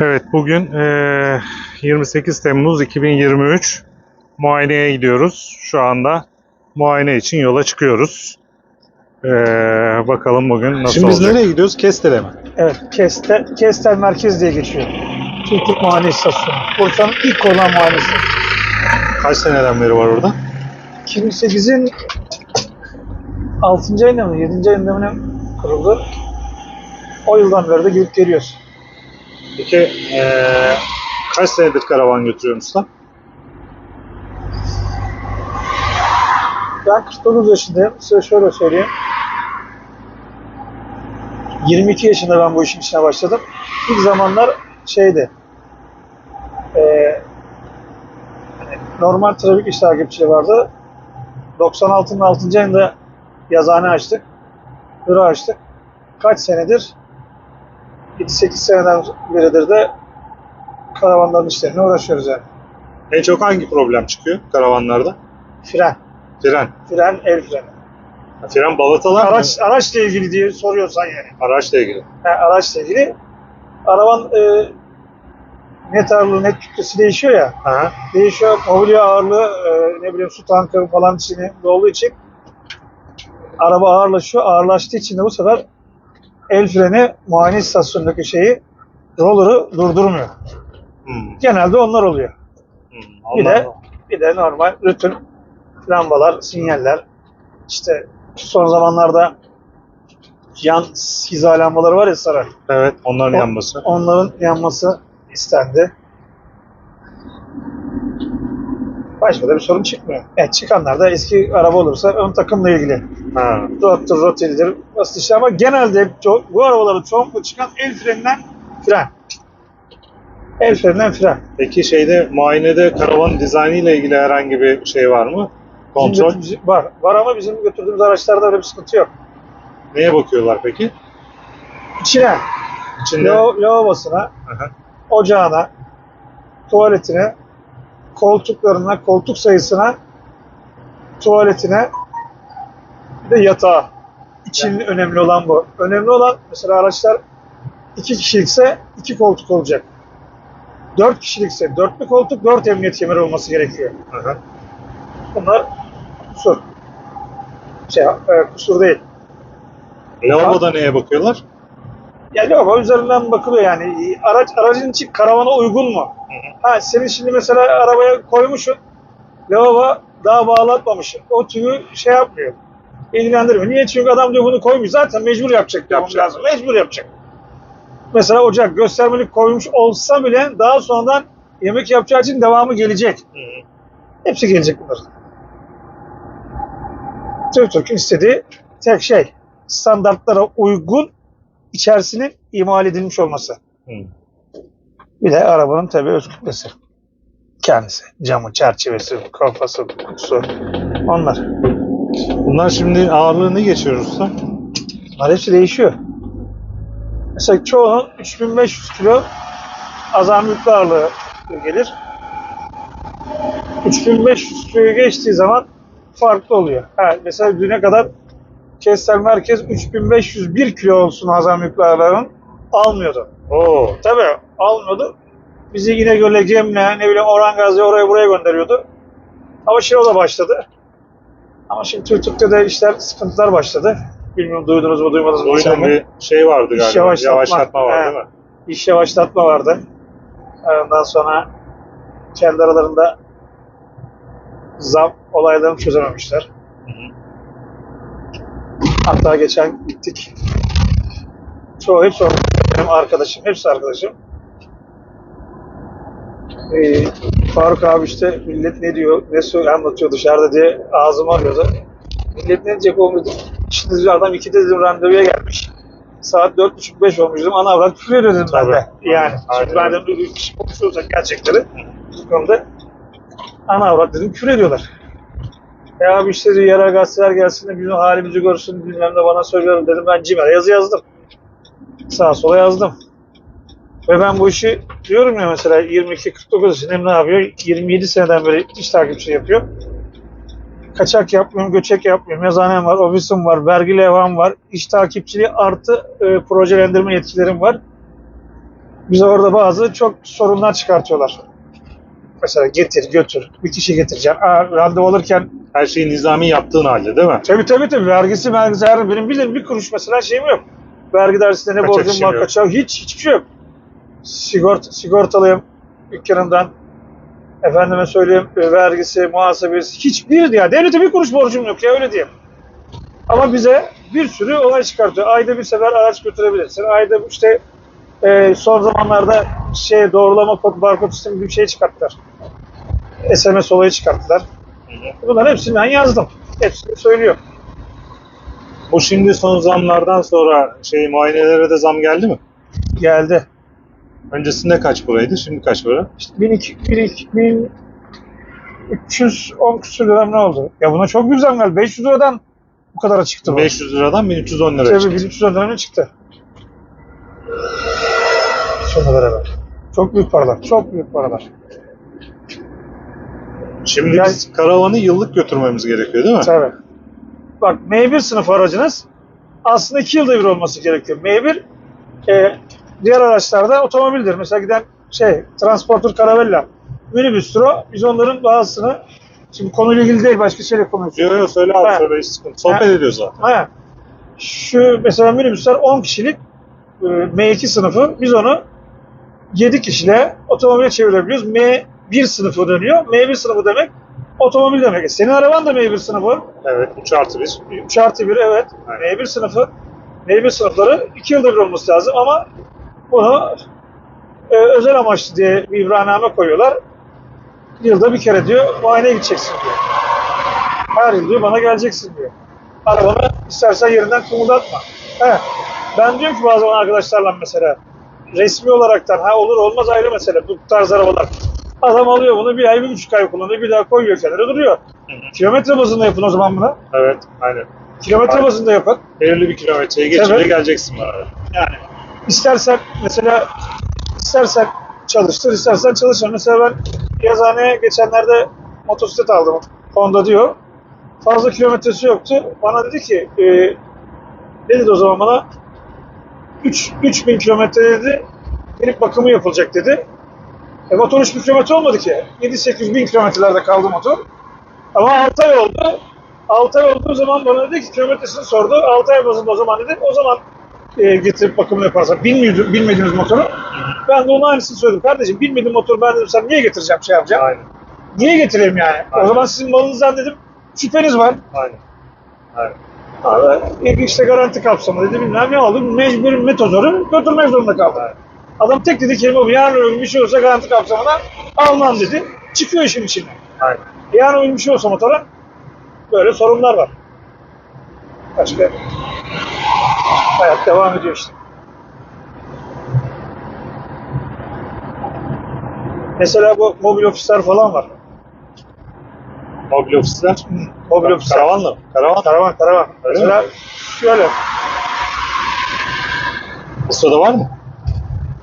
Evet bugün eee, 28 Temmuz 2023 muayeneye gidiyoruz. Şu anda muayene için yola çıkıyoruz. Eee, bakalım bugün nasıl Şimdi biz olacak. nereye gidiyoruz? Kestel'e mi? Evet, Kestel, Kestel Merkez diye geçiyor. Türklük Muayene İstasyonu. Bursa'nın ilk olan muayene istasyonu. Kaç seneden beri var orada? 2008'in 6. ayında mı, 7. ayında mı ne kuruldu? O yıldan beri de gidip geliyoruz. Peki eee, kaç senedir karavan götürüyorsun usta? Ben 49 yaşındayım. Size şöyle söyleyeyim. 22 yaşında ben bu işin içine başladım. İlk zamanlar şeydi. hani normal trafik iş takipçiliği vardı. 96'nın 6. ayında yazıhane açtık. Büro açtık. Kaç senedir? 7-8 seneden beridir de karavanların işlerine uğraşıyoruz yani. En çok hangi problem çıkıyor karavanlarda? Fren. Fren. Fren, el freni. Fren balatalar mı? Araç, araçla ilgili diye soruyorsan yani. Araçla ilgili. Yani araçla ilgili arabanın e, net ağırlığı, net kütlesi değişiyor ya. Aha. Değişiyor. Mobilya ağırlığı, e, ne bileyim su tankı falan içine olduğu için araba ağırlaşıyor. Ağırlaştığı için de bu sefer el freni muayene istasyonundaki şeyi roller'ı durdurmuyor. Hmm. Genelde onlar oluyor. Hmm. Bir de Allah. bir de normal rutin lambalar, sinyaller. İşte son zamanlarda yan hiza lambaları var ya sarı. Evet onların O- yanması. Onların yanması istendi. Başka da bir sorun çıkmıyor. Yani çıkanlar da eski araba olursa ön takımla ilgili. Ha. Rottur, rotildir, basit işler ama genelde hep çok, bu arabaların çoğunlukla çıkan el freninden fren. El freninden fren. Peki şeyde muayenede karavan dizaynı ile ilgili herhangi bir şey var mı? Bizim Kontrol. götürdüğümüz- var. Var ama bizim götürdüğümüz araçlarda öyle bir sıkıntı yok. Neye bakıyorlar peki? İçine, İçinde. lava- lavabosuna, ocağına, tuvaletine, koltuklarına, koltuk sayısına, tuvaletine, bir de yatağa. İçin önemli olan bu. Önemli olan mesela araçlar iki kişilikse iki koltuk olacak. Dört kişilikse dörtlü koltuk, dört emniyet kemeri olması gerekiyor. Aha. Bunlar kusur. Şey, e, kusur değil. Lavaboda neye bakıyorlar? Yani ama üzerinden bakılıyor yani. Araç aracın içi karavana uygun mu? Ha senin şimdi mesela arabaya koymuşsun. Lavabo daha bağlatmamışsın. O tüyü şey yapmıyor. İlgilendirmiyor. Niye? Çünkü adam diyor bunu koymuş. Zaten mecbur yapacak. Yapacak. Lazım. Mecbur yapacak. Mesela ocak göstermelik koymuş olsa bile daha sonradan yemek yapacağı için devamı gelecek. Hepsi gelecek bunların. Türk istediği tek şey standartlara uygun içerisinin imal edilmiş olması. Hı. Bir de arabanın tabii öz kütlesi. Kendisi. Camı, çerçevesi, kafası, kutusu. Onlar. Bunlar şimdi ağırlığı ne geçiyor usta? Bunlar hepsi değişiyor. Mesela çoğunun 3500 kilo azami yüklü ağırlığı gelir. 3500 kiloyu geçtiği zaman farklı oluyor. Ha, mesela düne kadar Kestel Merkez 3501 kilo olsun yüklü ağırlığının almıyordu. Oo. Tabii almıyordu. Bizi yine göle Gemle, ne bileyim Orhan Gazi oraya buraya gönderiyordu. Ama şey o da başladı. Ama şimdi Türk'te de işler, sıkıntılar başladı. Bilmiyorum duydunuz mu duymadınız mı? Bilmiyorum. bir şey vardı İş galiba. yavaşlatma. Yavaşlatma var değil mi? İş yavaşlatma vardı. Ondan sonra kendi aralarında zam olaylarını çözememişler. Hatta geçen gittik. Çoğu hepsi onun- benim arkadaşım, hepsi arkadaşım. Ee, Faruk abi işte millet ne diyor, ne söylüyor, anlatıyor dışarıda diye ağzımı arıyordu. Millet ne diyecek oğlum dedim. Şimdi adam 2'de dedim randevuya gelmiş. Saat 4.30-5 olmuş dedim. Ana avrat küfür dedim ben de. Yani. Aynen. Şimdi ben de bir kişi konuşuyorsak gerçekleri. Bu konuda ana avrat dedim küfür ediyorlar. Ya abi işte yerel gazeteler gelsin de bizim halimizi görsün bilmem ne bana söylerim dedim. Ben CİMER'e yazı yazdım. Sağa sola yazdım. Ve ben bu işi diyorum ya mesela 22-49 yaşındayım ne yapıyor? 27 seneden beri iş takipçi yapıyor. Kaçak yapmıyorum, göçek yapmıyorum. Yazıhanem var, ofisim var, vergi levham var, iş takipçiliği artı e, projelendirme yetkilerim var. bize orada bazı çok sorunlar çıkartıyorlar. Mesela getir götür. Bir kişi getireceksin. Aa, randevu alırken Her şeyi nizami yaptığın halde değil mi? tabii tabii tabii vergisi vergisi her benim bildiğim bir kuruş mesela şeyim yok. Vergi dairesinde ne borcum var kaçak hiç hiçbir şey yok. Sigort, sigortalıyım dükkanından. Efendime söyleyeyim e, vergisi, muhasebesi hiçbir ya devlete bir kuruş borcum yok ya öyle diyeyim. Ama bize bir sürü olay çıkartıyor. Ayda bir sefer araç götürebilirsin. Ayda işte e, son zamanlarda şey doğrulama kod, barkod sistemi gibi bir şey çıkarttılar. SMS olayı çıkarttılar. Bunların hepsini ben yazdım. Hepsini söylüyor. Bu şimdi son zamlardan sonra şey muayenelere de zam geldi mi? Geldi. Öncesinde kaç paraydı? Şimdi kaç para? İşte 1200, 1200, 310 küsur lira ne oldu? Ya buna çok büyük zam geldi. 500 liradan bu kadara çıktı bu. 500 liradan 1310 lira Tabii çıktı. 1300 liradan çıktı. Sonuna beraber. Çok büyük paralar. Çok büyük paralar. Şimdi Yani- biz karavanı yıllık götürmemiz gerekiyor değil mi? Tabii. Bak M1 sınıf aracınız aslında 2 yılda bir olması gerekiyor. M1 e, diğer araçlarda otomobildir. Mesela giden şey Transporter Caravella, minibüstür o. Biz onların bazısını şimdi konuyla ilgili değil başka şeyle konuşuyoruz. Yok yok söyle abi Ha. söyle hiç sıkıntı. Sohbet Ha. ediyoruz zaten. Ha. Şu mesela minibüsler 10 kişilik e, M2 sınıfı biz onu 7 kişiyle otomobile çevirebiliyoruz. M1 sınıfı dönüyor. M1 sınıfı demek otomobil demek. E, Senin araban da M1 sınıfı. Evet 3 artı 1. 3 artı 1 evet. Aynen. M1 sınıfı M1 sınıfları 2 yılda bir olması lazım ama bunu e, özel amaçlı diye bir ibraname koyuyorlar. Yılda bir kere diyor muayeneye gideceksin diyor. Her yıl diyor bana geleceksin diyor. Arabanı istersen yerinden kımıldatma. He. Ben diyorum ki bazen arkadaşlarla mesela resmi olaraktan ha olur olmaz ayrı mesele bu tarz arabalar. Adam alıyor bunu bir ay bir buçuk ay kullanıyor bir daha koyuyor kenara duruyor. Kilometre bazında yapın o zaman bunu. Evet aynen. Kilometre Aynen. bazında yapın. Belirli bir kilometreyi geçince Evet. geleceksin bana. Yani istersen mesela istersen çalıştır, istersen çalışma. Mesela ben yazıhaneye geçenlerde motosiklet aldım. Honda diyor. Fazla kilometresi yoktu. Bana dedi ki e, ne dedi o zaman bana? 3, 3000 kilometre dedi. Gelip bakımı yapılacak dedi. E, motor 3000 kilometre olmadı ki. 7-8 bin kilometrelerde kaldı motor. Ama 6 ay oldu. 6 ay olduğu zaman bana dedi ki kilometresini sordu. 6 ay bazında o zaman dedi. O zaman e, getirip bakımını yaparsan. Bilmiyordum, bilmediğiniz motoru. Ben de ona aynısını söyledim. Kardeşim bilmediğim motoru ben dedim sen niye getireceğim şey yapacağım. Aynen. Niye getireyim yani? Aynen. O zaman sizin malınızdan dedim şüpheniz var. Aynen. Aynen. Abi, işte garanti kapsamı dedi bilmem ne oldu. Mecbur metozoru götürmek zorunda kaldı. Adam tek dedi kelime bu. Yarın öyle bir şey olursa garanti kapsamına almam dedi. Çıkıyor işin içinden. Aynen. Yarın öyle bir şey olsa motora böyle sorunlar var. Başka hayat devam ediyor işte. Mesela bu mobil ofisler falan var. Mobil ofisler. Mobil ofisler. Karavanla mı? Karavan. Karavan, karavan. Öyle Mesela mi? şöyle. Bursa'da var mı?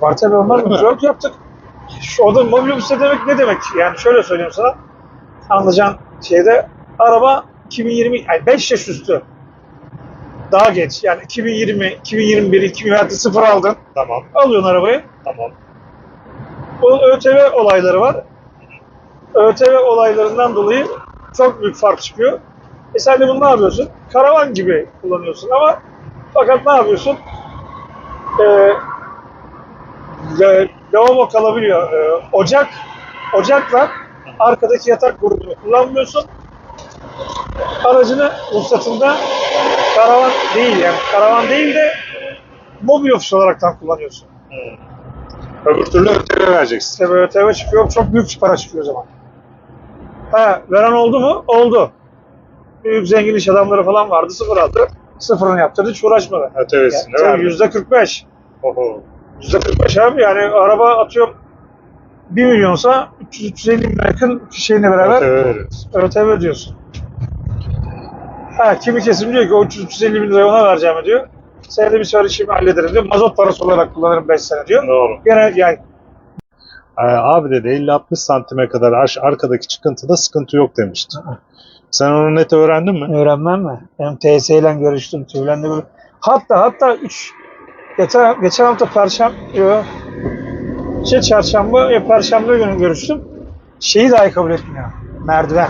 Var tabii onlar mı? Çok yaptık. Şu o da mobil ofiste demek ne demek? Yani şöyle söyleyeyim sana. Anlayacağın şeyde araba 2020, yani 5 yaş üstü. Daha geç. Yani 2020, 2021, 2020 sıfır aldın. Tamam. Alıyorsun arabayı. Tamam. Bunun ÖTV olayları var. ÖTV olaylarından dolayı çok büyük fark çıkıyor. E sen de bunu ne yapıyorsun? Karavan gibi kullanıyorsun ama fakat ne yapıyorsun? Ee, lavabo kalabiliyor. Ee, ocak, ocakla arkadaki yatak grubunu kullanmıyorsun. Aracını ruhsatında karavan değil yani karavan değil de mobil ofis olaraktan kullanıyorsun. Öbür türlü ÖTV vereceksin. İşte böyle TV çıkıyor, çok büyük bir para çıkıyor o zaman. Ha, veren oldu mu? Oldu. Büyük zengin iş adamları falan vardı, sıfır aldı. Sıfırını yaptırdı, hiç uğraşmadı. ÖTV'sini Yani, verdi. yüzde 45. Oho. Yüzde 45 abi yani araba atıyorum 1 milyonsa 300-350 bin yakın şeyine beraber ÖTV ödüyorsun. Ha, kimi kesim diyor ki o 300-350 bin lirayı ona vereceğim diyor. Senede bir sefer işimi hallederim diyor. Mazot parası olarak kullanırım 5 sene diyor. Doğru. Gene yani abi dedi 50-60 santime kadar ar- arkadaki çıkıntıda sıkıntı yok demişti. Sen onu net öğrendin mi? Öğrenmem mi? Benim TS ile görüştüm. Tüylendi böyle. Hatta hatta 3 geçen, geçen hafta Perşembe şey çarşamba ve perşembe günü görüştüm. Şeyi dahi kabul etmiyor. Merdiven.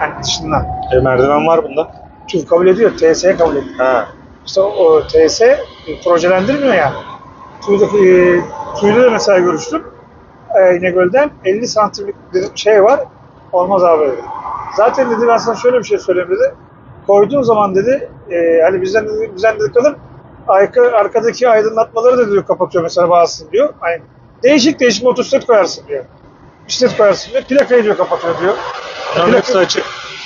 Yani dışından. E, merdiven var bunda. TÜV kabul ediyor. TSE kabul ediyor. Ha. İşte o TS e, projelendirmiyor yani. TÜV'de, e, TÜV'de de mesela görüştüm. E, İnegöl'den 50 santimlik bir şey var. Olmaz abi dedi. Zaten dedi ben sana şöyle bir şey söyleyeyim dedi. Koyduğun zaman dedi e, hani bizden dedi, bizden dedi kalır arka, arkadaki aydınlatmaları da diyor kapatıyor mesela bazısını diyor. Hani değişik değişik motosiklet koyarsın diyor. Bisiklet koyarsın diyor. Plakayı diyor kapatıyor diyor. Bunların hepsi açık.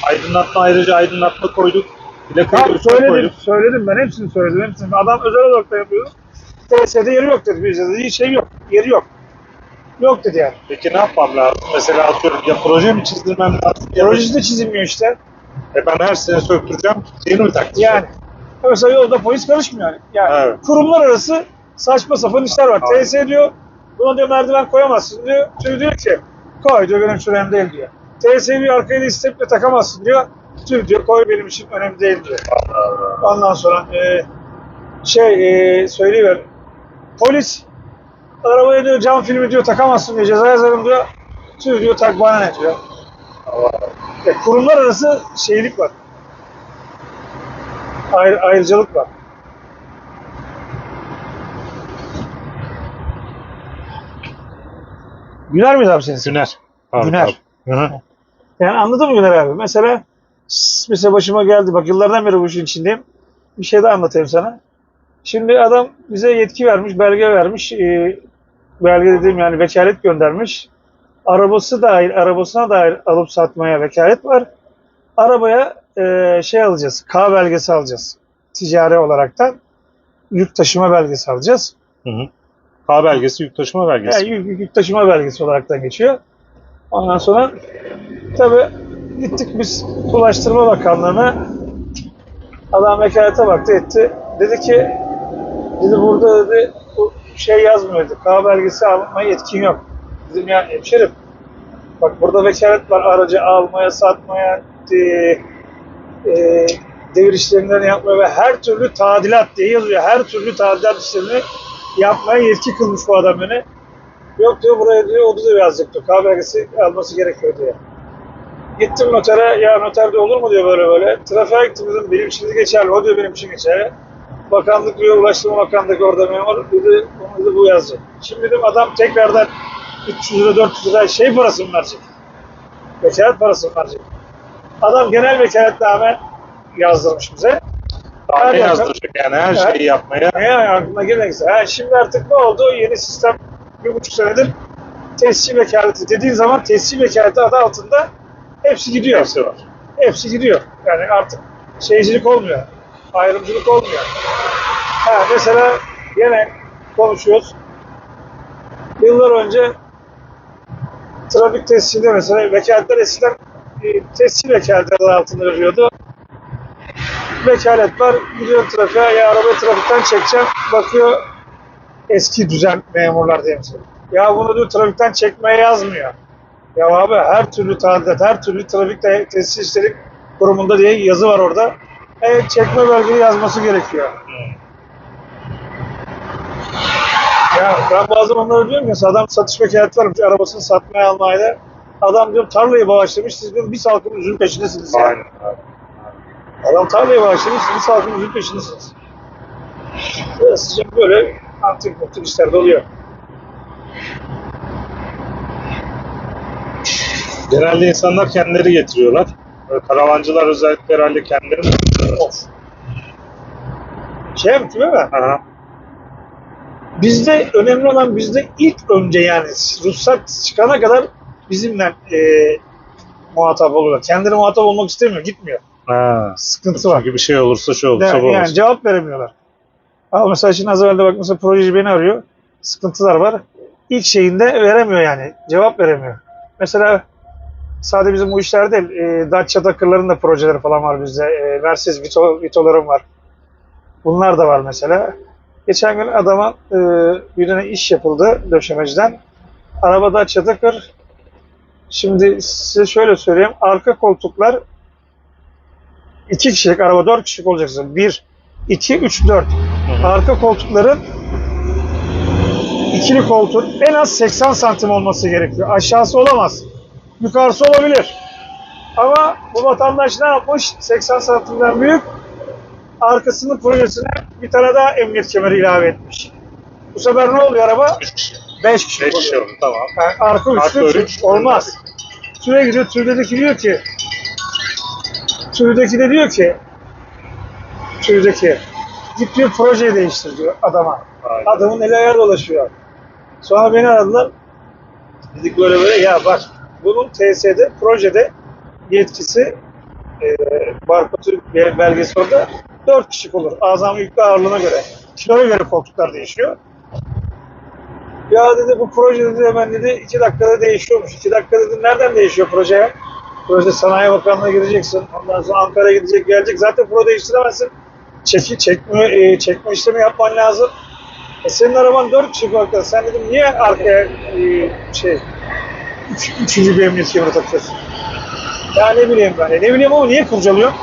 Aydınlatma ayrıca aydınlatma koyduk. Plakayı üstüne söyledim, koyduk. söyledim ben hepsini söyledim. Hepsini. Adam özel olarak da yapıyor. TS'de yeri yok dedi. Bizde dedi şey yok. Yeri yok. Yok dedi yani. Peki ne yapmam lazım? Mesela atıyorum ya proje mi çizdirmem lazım? Ya da- Projesi de çizilmiyor işte. E ben her sene söktüreceğim. Yeni mi takacağım? Yani. Mesela yolda polis karışmıyor yani. Yani Evet. kurumlar arası saçma sapan işler var. Evet. TS diyor, buna diyor merdiven koyamazsın diyor. TÜV diyor ki, koy diyor benim için önemli değil diyor. TS diyor arkaya da isteple takamazsın diyor. TÜV diyor koy benim için önemli değil diyor. Ondan sonra e, şey e, söyleyiver. Polis arabaya diyor cam filmi diyor takamazsın diyor ceza yazarım diyor. TÜV diyor tak bana ne diyor. E, kurumlar arası şeylik var. Ayrı, ayrıcalık var. Güler miyiz abi senin? Güner. Abi, Güner. abi. Hı hı. Yani anladın mı Güler abi? Mesela mesela başıma geldi. Bak yıllardan beri bu işin içindeyim. Bir şey daha anlatayım sana. Şimdi adam bize yetki vermiş, belge vermiş. Ee, belge dediğim yani vekalet göndermiş. Arabası dahil, arabasına dair alıp satmaya vekalet var. Arabaya e, şey alacağız, K belgesi alacağız. Ticari olaraktan yük taşıma belgesi alacağız. Hı hı. K belgesi, yük taşıma belgesi. Yani yük, yük taşıma belgesi olaraktan geçiyor. Ondan sonra tabii gittik biz Ulaştırma Bakanlığı'na adam vekalete baktı etti. Dedi ki dedi burada dedi şey yazmıyor dedi. K belgesi almaya yetkin yok. Dedim ya hemşerim bak burada vekalet var aracı almaya satmaya e, e, devir işlemlerini yapmaya ve her türlü tadilat diye yazıyor. Her türlü tadilat işlemini yapmaya yetki kılmış bu adam beni. Yok diyor buraya diyor o da yazacak diyor. K belgesi alması gerekiyor diyor. Gittim notere, ya noterde olur mu diyor böyle böyle. Trafiğe gittim dedim, benim de geçerli. O diyor benim için geçerli. Bakanlık diyor, Ulaştırma Bakanlığı orada memur. Dedi, onu dedi bu yazacak. Şimdi dedim adam tekrardan 300 lira, 400 lira şey parası mı verecek? Vekalet parası mı verecek? Adam genel vekaletname yazdırmış bize. Daha ne Her yazdıracak yani her şeyi yapmaya. Ne aklına gelirse. Ha, şimdi artık ne oldu? Yeni sistem bir buçuk senedir tescil vekaleti dediğin zaman tescil vekaleti adı altında hepsi gidiyor. Hepsi var. Hepsi gidiyor. Yani artık şeycilik olmuyor. Ayrımcılık olmuyor. Ha, mesela yine konuşuyoruz. Yıllar önce trafik tescilde mesela vekaletler eskiden e, tescil vekaleti adı altında veriyordu. Vekalet var, gidiyor trafiğe, ya arabayı trafikten çekeceğim, bakıyor eski düzen memurlar diye mesela. Ya bunu diyor trafikten çekmeye yazmıyor. Ya abi her türlü tadilat, her türlü trafik te- tescil kurumunda diye yazı var orada. E, çekme belgeli yazması gerekiyor. Ya ben bazen onlara diyorum ki adam satış vekaleti varmış arabasını satmaya almaya Adam diyorum tarlayı bağışlamış siz diyorum bir salkım üzüm peşindesiniz. yani. Aynen. Adam tarlayı bağışlamış siz bir salkım üzüm peşindesiniz. Böyle sıcak böyle antik mutluk işler de oluyor. Genelde insanlar kendileri getiriyorlar. Böyle Karavancılar özellikle herhalde kendileri? Of. Şey mi değil mi? Aha. Bizde önemli olan bizde ilk önce yani ruhsat çıkana kadar bizimle e, muhatap oluyor. Kendine muhatap olmak istemiyor, gitmiyor. Ha. Sıkıntı var. Çünkü bir şey olursa şu olursa Yani, bu olur. yani cevap veremiyorlar. Ama mesela şimdi az evvel de bak mesela projeci beni arıyor. Sıkıntılar var. İlk şeyinde veremiyor yani. Cevap veremiyor. Mesela sadece bizim bu işler değil. E, Dacia Takır'ların da projeleri falan var bizde. E, Mercedes Vito, Vito'larım var. Bunlar da var mesela. Geçen gün adama e, birine iş yapıldı döşemeciden. Araba Dacia Takır. Şimdi size şöyle söyleyeyim. Arka koltuklar iki kişilik araba dört kişilik olacaksın. Bir, iki, üç, dört. Arka koltukların ikili koltuğun en az 80 santim olması gerekiyor. Aşağısı olamaz. Yukarısı olabilir. Ama bu vatandaş ne yapmış? 80 santimden büyük. Arkasının projesine bir tane daha emniyet kemeri ilave etmiş. Bu sefer ne oluyor araba? 3 kişi. 5 kişi 5 kişi oldu tamam. Yani arka üçlü üç, olmaz. Tüve gidiyor. Tüvdeki diyor ki Tüvdeki de diyor ki Tüvdeki git diyor projeyi değiştir diyor adama. Aynen. Adamın eli ayar dolaşıyor. Sonra beni aradılar. Dedik böyle böyle ya bak bunun TS'de projede yetkisi e, barkodu bel- belgesi orada 4 kişilik olur. Azami yüklü ağırlığına göre. Kiloya göre koltuklar değişiyor. Ya dedi bu proje dedi hemen dedi 2 dakikada değişiyormuş. 2 dakika dedim nereden değişiyor proje? Proje Sanayi Bakanlığı'na gideceksin. Ondan sonra Ankara'ya gidecek gelecek. Zaten pro değiştiremezsin. Çeki, çekme, e, çekme işlemi yapman lazım. E senin araban 4 kişi arkada. Sen dedim niye arkaya e, şey üç, üçüncü bir emniyet kemeri takıyorsun? Ya ne bileyim ben. Ne bileyim ama niye kurcalıyorsun?